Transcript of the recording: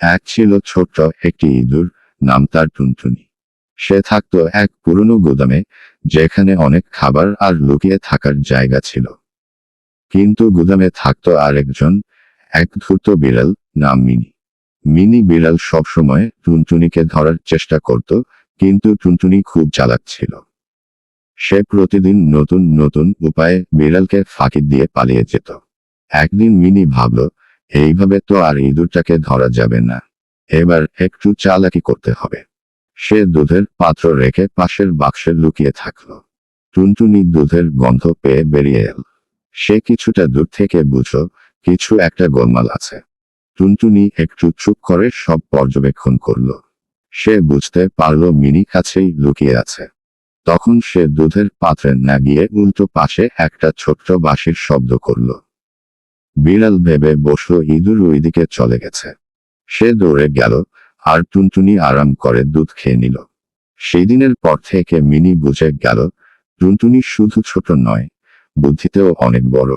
এক ছিল ছোট্ট একটি ইঁদুর, নাম তার টুনটুনি। সে থাকতো এক পুরনো গুদামে, যেখানে অনেক খাবার আর লুকিয়ে থাকার জায়গা ছিল। কিন্তু গুদামে থাকতো আরেকজন, এক ধূর্ত বিড়াল, নাম মিনি। মিনি বিড়াল সবসময় টুনটুনিকে ধরার চেষ্টা করত, কিন্তু টুনটুনি খুব চালাক ছিল। সে প্রতিদিন নতুন নতুন উপায়ে বিড়ালকে ফাঁকি দিয়ে পালিয়ে যেত। একদিন মিনি ভাবল এইভাবে তো আর ইঁদুরটাকে ধরা যাবে না। এবার একটু চালাকি করতে হবে। সে দুধের পাত্র রেখে পাশের বাক্সে লুকিয়ে থাকল। টুনটুনি দুধের গন্ধ পেয়ে বেরিয়ে এল। সে কিছুটা দূর থেকে বুঝল, কিছু একটা গোলমাল আছে। টুনটুনি একটু চুপ করে সব পর্যবেক্ষণ করল। সে বুঝতে পারল মিনি কাছেই লুকিয়ে আছে। তখন সে দুধের পাত্রে না গিয়ে উল্টো পাশে একটা ছোট্ট বাঁশির শব্দ করল। বিড়াল ভেবে বসু ইঁদুর ওইদিকে চলে গেছে। সে দৌড়ে গেল আর টুনটুনি আরাম করে দুধ খেয়ে নিল। সেই দিনের পর থেকে মিনি বুঝে গেল, টুনটুনি শুধু ছোট নয়, বুদ্ধিতেও অনেক বড়।